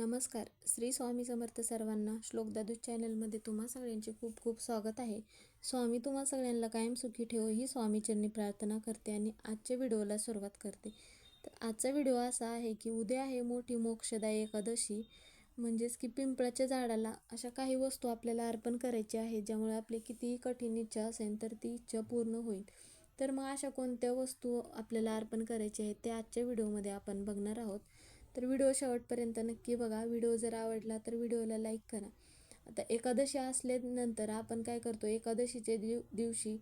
नमस्कार. श्री स्वामी समर्थ सर्वांना श्लोक दादू चॅनलमध्ये तुम्हा सगळ्यांचे खूप खूप स्वागत आहे. स्वामी तुम्हा सगळ्यांना कायम सुखी ठेवो ही स्वामीचरणी प्रार्थना करते आणि आजच्या व्हिडिओला सुरुवात करते. तर आजचा व्हिडिओ असा आहे की उद्या आहे मोठी मोक्षदायी एकादशी. म्हणजेच की पिंपळाच्या झाडाला अशा काही वस्तू आपल्याला अर्पण करायची आहे ज्यामुळे आपली कितीही कठीण इच्छा असेल तर ती इच्छा पूर्ण होईल. तर मग अशा कोणत्या वस्तू आपल्याला अर्पण करायच्या आहेत ते आजच्या व्हिडिओमध्ये आपण बघणार आहोत. तर व्हिडिओ शेवटपर्यंत नक्की बघा. व्हिडिओ जर आवडला तर व्हिडिओला लाईक करा. आता एकादशी असल्यानंतर आपण काय करतो? एकादशीच्या दिव दिवशी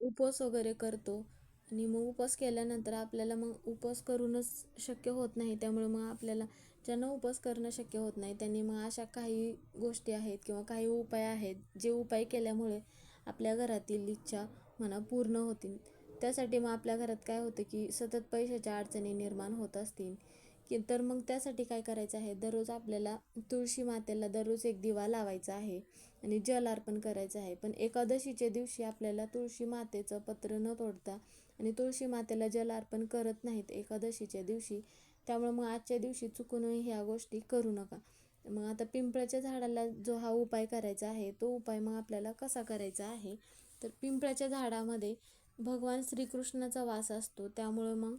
उपवास वगैरे करतो. आणि मग उपवास केल्यानंतर आपल्याला मग उपवास करूनच शक्य होत नाही. त्यामुळे मग आपल्याला ज्यांना उपवास करणं शक्य होत नाही त्यांनी मग अशा काही गोष्टी आहेत किंवा काही उपाय आहेत जे उपाय केल्यामुळे आपल्या घरातील इच्छा म्हणा पूर्ण होतील. त्यासाठी मग आपल्या घरात काय होतं की सतत पैशाच्या अडचणी निर्माण होत असतील. की तर मग त्यासाठी काय करायचं आहे? दररोज आपल्याला तुळशी मातेला दररोज एक दिवा लावायचा आहे आणि जल अर्पण करायचं आहे. पण एकादशीच्या दिवशी आपल्याला तुळशी मातेचं पत्र न तोडता आणि तुळशी मातेला जल अर्पण करत नाहीत एकादशीच्या दिवशी त्यामुळे मग आजच्या दिवशी चुकूनही ह्या गोष्टी करू नका. मग आता पिंपळाच्या झाडाला जो हा उपाय करायचा आहे तो उपाय मग आपल्याला कसा करायचा आहे? तर पिंपळाच्या झाडामध्ये भगवान श्रीकृष्णाचा वास असतो त्यामुळे मग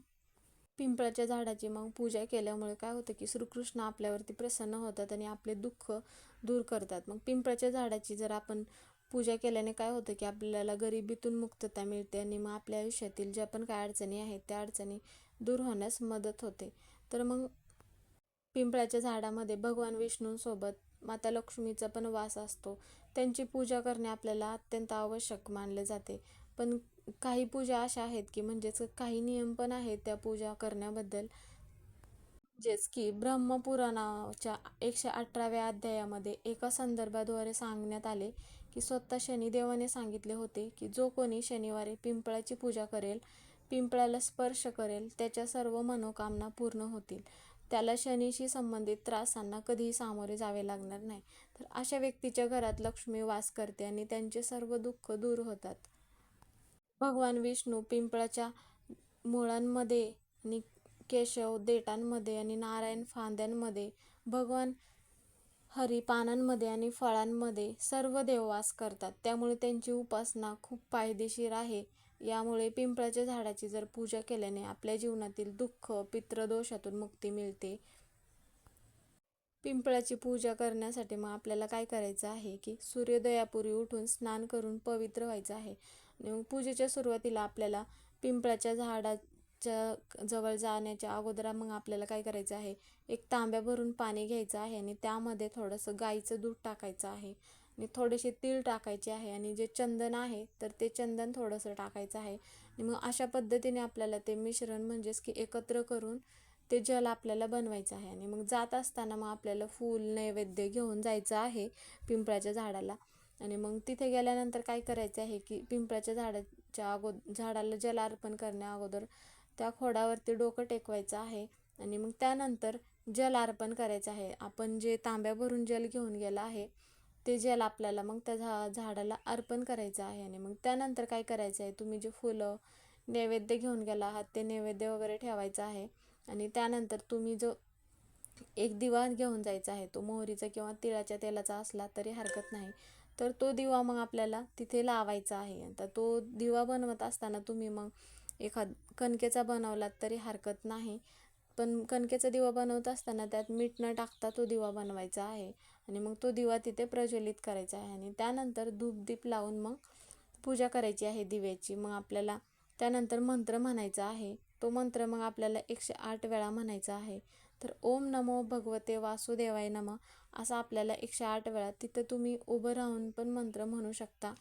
पिंपळाच्या झाडाची मग पूजा केल्यामुळे काय होतं की श्रीकृष्ण आपल्यावरती प्रसन्न होतात आणि आपले दुःख दूर करतात. मग पिंपळाच्या झाडाची जर आपण पूजा केल्याने काय होतं की आपल्याला गरिबीतून मुक्तता मिळते आणि मग आपल्या आयुष्यातील ज्या पण काय अडचणी आहेत त्या अडचणी दूर होण्यास मदत होते. तर मग पिंपळाच्या झाडामध्ये भगवान विष्णूंसोबत माता लक्ष्मीचा पण वास असतो. त्यांची पूजा करणे आपल्याला अत्यंत आवश्यक मानले जाते. पण काही पूजा अशा आहेत की म्हणजेच काही नियम पण आहेत त्या पूजा करण्याबद्दल. म्हणजेच की ब्रह्मपुराणाच्या एकशे अठराव्या अध्यायामध्ये एका संदर्भाद्वारे सांगण्यात आले की स्वतः शनिदेवाने सांगितले होते की जो कोणी शनिवारी पिंपळाची पूजा करेल पिंपळाला स्पर्श करेल त्याच्या सर्व मनोकामना पूर्ण होतील. त्याला शनीशी संबंधित त्रासांना कधीही सामोरे जावे लागणार नाही. तर अशा व्यक्तीच्या घरात लक्ष्मी वास करते आणि त्यांचे सर्व दुःख दूर होतात. भगवान विष्णू पिंपळाच्या मुळांमध्ये आणि केशव देटांमध्ये आणि नारायण फांद्यांमध्ये भगवान हरी पानांमध्ये आणि फळांमध्ये सर्व देव वास करतात. त्यामुळे त्यांची उपासना खूप फायदेशीर आहे. यामुळे पिंपळाच्या झाडाची जर पूजा केल्याने आपल्या जीवनातील दुःख पितृदोषातून मुक्ती मिळते. पिंपळाची पूजा करण्यासाठी मग आपल्याला काय करायचं आहे की सूर्योदयापूर्वी उठून स्नान करून पवित्र व्हायचं आहे. पूजेच्या सुरुवातीला आपल्याला पिंपळाच्या झाडाच्या जवळ जाण्याच्या अगोदर मग आपल्याला काय करायचं आहे? एक तांब्या भरून पाणी घ्यायचं आहे आणि त्यामध्ये थोडंसं गाईचं दूध टाकायचं आहे. आणि थोडेसे तीळ टाकायचे आहे आणि जे चंदन आहे तर ते चंदन थोडंसं टाकायचं आहे. आणि मग अशा पद्धतीने आपल्याला ते मिश्रण म्हणजेच की एकत्र करून ते जल आपल्याला बनवायचं आहे. आणि मग जात असताना मग आपल्याला फूल नैवेद्य घेऊन जायचं आहे पिंपळाच्या झाडाला. आणि मग तिथे गेल्यानंतर काय करायचं आहे की पिंपळाच्या झाडाच्या अगो झाडाला जल अर्पण करण्या अगोदर त्या खोडावरती डोकं टेकवायचं आहे आणि मग त्यानंतर जल अर्पण करायचं आहे. आपण जे तांब्या भरून जल घेऊन गेलं आहे ते जल आपल्याला मग त्या झा झाडाला अर्पण करायचं आहे आणि मग त्यानंतर काय करायचं आहे तुम्ही जे फुलं नैवेद्य घेऊन गेला आहात ते नैवेद्य वगैरे ठेवायचं आहे आणि त्यानंतर तुम्ही जो एक दिवा घेऊन जायचा आहे तो मोहरीचा किंवा तिळाच्या तेलाचा असला तरी हरकत नाही. तर तो दिवा मग आपल्याला तिथे लावायचा आहे. आता तो दिवा बनवत असताना तुम्ही मग एखाद कणकेचा बनवलात तरी हरकत नाही. पण कणकेचा दिवा बनवत असताना त्यात मीठ न टाकता तो दिवा बनवायचा आहे. आणि मग तो दिवा तिथे प्रज्वलित करायचा आहे. आणि त्यानंतर धूपदीप लावून मग पूजा करायची आहे दिव्याची. मग आपल्याला त्यानंतर मंत्र म्हणायचा आहे. तो मंत्र मग आपल्याला एकशे आठ वेळा म्हणायचा आहे. तर ओम नमो भगवते वासुदेवाय नम. असा आपल्याला एकशे आठ वेळा तिथं तुम्ही उभं राहून पण मंत्र म्हणू शकता.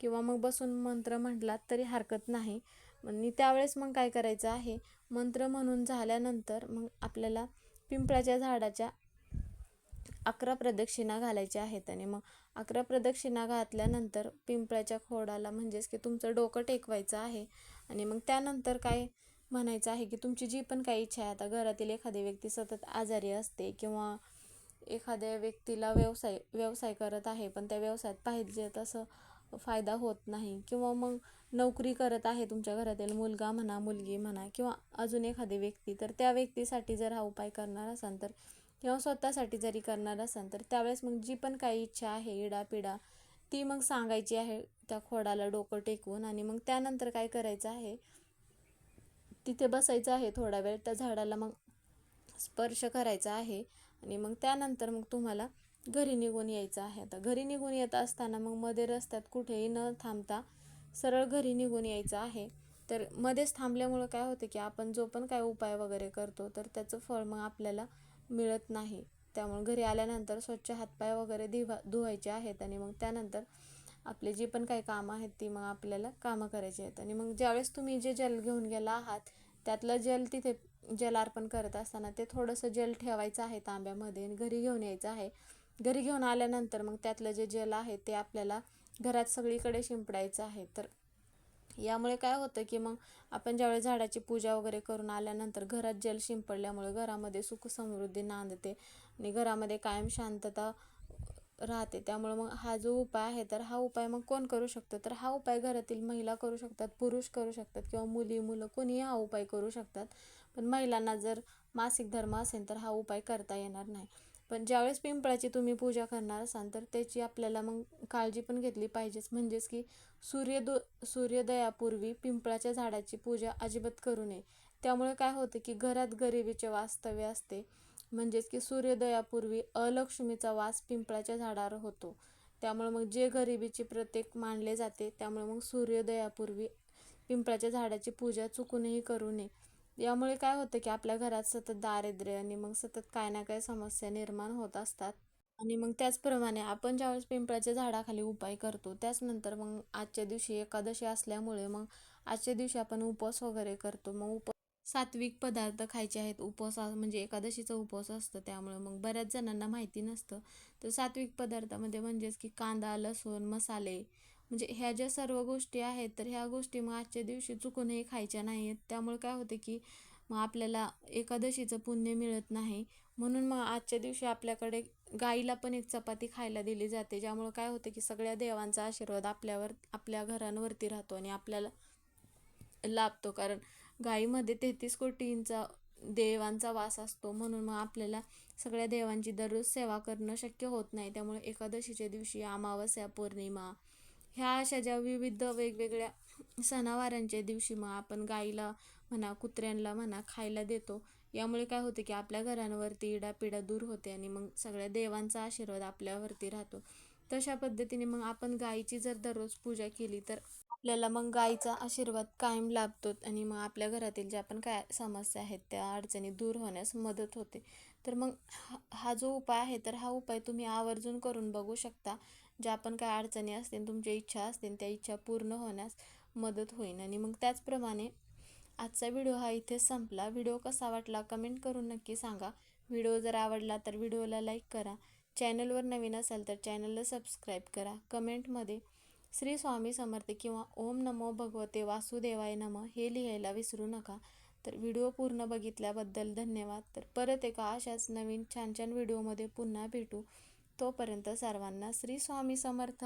किंवा मग बसून मंत्र म्हटलात तरी हरकत नाही. आणि त्यावेळेस मग काय करायचं आहे? मंत्र म्हणून झाल्यानंतर मग आपल्याला पिंपळाच्या झाडाच्या अकरा प्रदक्षिणा घालायच्या आहेत आणि मग अकरा प्रदक्षिणा घातल्यानंतर पिंपळाच्या खोडाला म्हणजेच की तुमचं डोकं टेकवायचं आहे. आणि मग त्यानंतर काय म्हणायचं आहे की तुमची जी पण काही इच्छा आहे आता घरातील एखादी व्यक्ती सतत आजारी असते किंवा एखाद्या व्यक्तीला व्यवसाय व्यवसाय करत आहे पण त्या व्यवसायात पाहिजे तसं फायदा होत नाही. किंवा मग नोकरी करत आहे तुमच्या घरातील मुलगा म्हणा मुलगी म्हणा किंवा अजून एखादी व्यक्ती तर त्या व्यक्तीसाठी जर हा उपाय करणार असाल तर किंवा स्वतःसाठी जरी करणार असाल तर त्यावेळेस मग जी पण काही इच्छा आहे इडापिडा ती मग सांगायची आहे त्या खोडाला डोकं टेकवून आणि मग त्यानंतर काय करायचं आहे? तिथे बसायचं आहे थोडा वेळ त्या झाडाला मग स्पर्श करायचा आहे. आणि मग त्यानंतर मग तुम्हाला घरी निघून यायचं आहे. आता घरी निघून येत असताना मग मध्ये रस्त्यात कुठेही न थांबता सरळ घरी निघून यायचं आहे. तर मध्येच थांबल्यामुळं काय होते की आपण जो पण काय उपाय वगैरे करतो तर त्याचं फळ मग आपल्याला मिळत नाही. त्यामुळे घरी आल्यानंतर स्वच्छ हातपाय वगैरे धुवा धुवायचे आहेत आणि मग त्यानंतर आपले जे पण काही कामं आहेत ती मग आपल्याला कामं करायची आहेत. आणि मग ज्यावेळेस तुम्ही जे जल घेऊन गेला आहात त्यातलं जल तिथे जल अर्पण करत असताना ते थोडंसं जल ठेवायचं आहे तांब्यामध्ये आणि घरी घेऊन यायचं आहे. घरी घेऊन आल्यानंतर मग त्यातलं जे जल आहे ते आपल्याला घरात सगळीकडे शिंपडायचं आहे. तर यामुळे काय होतं की मग आपण ज्यावेळी झाडाची पूजा वगैरे करून आल्यानंतर घरात जल शिंपडल्यामुळे घरामध्ये सुख समृद्धी नांदते आणि घरामध्ये कायम शांतता राहते. त्यामुळे मग हा जो उपाय आहे तर हा उपाय मग कोण करू शकतं? तर हा उपाय घरातील महिला करू शकतात पुरुष करू शकतात किंवा मुली मुलं कोणीही हा उपाय करू शकतात. पण महिलांना जर मासिक धर्म असेल तर हा उपाय करता येणार नाही. पण ज्यावेळेस पिंपळाची तुम्ही पूजा करणार असाल तर त्याची आपल्याला मग काळजी पण घेतली पाहिजेच. म्हणजेच की सूर्यदो सूर्योदयापूर्वी पिंपळाच्या झाडाची पूजा अजिबात करू नये. त्यामुळे काय होतं की घरात गरिबीचे वास्तव्य असते. म्हणजेच की सूर्योदयापूर्वी अलक्ष्मीचा वास पिंपळाच्या झाडावर होतो. त्यामुळे मग जे गरिबीचे प्रत्येक मानले जाते त्यामुळे मग सूर्योदयापूर्वी पिंपळाच्या झाडाची पूजा चुकूनही करू नये. यामुळे काय होतं की आपल्या घरात सतत दारिद्र्य आणि मग सतत काय ना काय समस्या निर्माण होत असतात. आणि मग त्याचप्रमाणे आपण ज्यावेळेस पिंपळाच्या झाडाखाली उपाय करतो त्याचनंतर मग आजच्या दिवशी एकादशी असल्यामुळे मग आजच्या दिवशी आपण उपवास वगैरे करतो. मग उप सात्विक पदार्थ खायचे आहेत. उपवास म्हणजे एकादशीचा उपवास असतं त्यामुळे मग बऱ्याच जणांना माहिती नसतं. तर सात्विक पदार्थामध्ये म्हणजेच की कांदा लसूण मसाले म्हणजे ह्या ज्या सर्व गोष्टी आहेत तर ह्या गोष्टी मग आजच्या दिवशी चुकूनही खायच्या नाही आहेत त्यामुळे काय होते की मग आपल्याला एकादशीचं पुण्य मिळत नाही. म्हणून मग आजच्या दिवशी आपल्याकडे गाईला पण एक चपाती खायला दिली जाते. ज्यामुळे काय होते की सगळ्या देवांचा आशीर्वाद आपल्यावर आपल्या घरांवरती राहतो आणि आपल्याला लाभतो. कारण गाईमध्ये तेहतीस कोटींचा देवांचा वास असतो. म्हणून मग आपल्याला सगळ्या देवांची दररोज सेवा करणं शक्य होत नाही. त्यामुळे एकादशीच्या दिवशी अमावस्या पौर्णिमा ह्या अशा ज्या विविध वेगवेगळ्या सणावारांच्या दिवशी मग आपण गाईला म्हणा कुत्र्यांना म्हणा खायला देतो. यामुळे काय होते की आपल्या घरांवरती इडापिडा दूर होते आणि मग सगळ्या देवांचा आशीर्वाद आपल्यावरती राहतो. तशा पद्धतीने मग आपण गाईची जर दररोज पूजा केली तर आपल्याला मग गायीचा आशीर्वाद कायम लाभतो आणि मग आपल्या घरातील ज्या पण काय समस्या आहेत त्या अडचणी दूर होण्यास मदत होते. तर मग हा जो उपाय आहे तर हा उपाय तुम्ही आवर्जून करून बघू शकता. ज्या पण काय अडचणी असतील तुमच्या इच्छा असतील त्या इच्छा पूर्ण होण्यास मदत होईल. आणि मग त्याचप्रमाणे आजचा व्हिडिओ हा इथेच संपला. व्हिडिओ कसा वाटला कमेंट करून नक्की सांगा. व्हिडिओ जर आवडला तर व्हिडिओला लाईक करा. चॅनलवर नवीन असाल तर चॅनलला सबस्क्राईब करा. कमेंटमध्ये श्री स्वामी समर्थ किंवा ओम नमो भगवते वासुदेवाय नम हे लिहायला विसरू नका. तर व्हिडिओ पूर्ण बघितल्याबद्दल धन्यवाद. तर परत एका अशाच नवीन छान छान व्हिडिओमध्ये पुन्हा भेटू. तोपर्यंत सर्वांना श्री स्वामी समर्थ.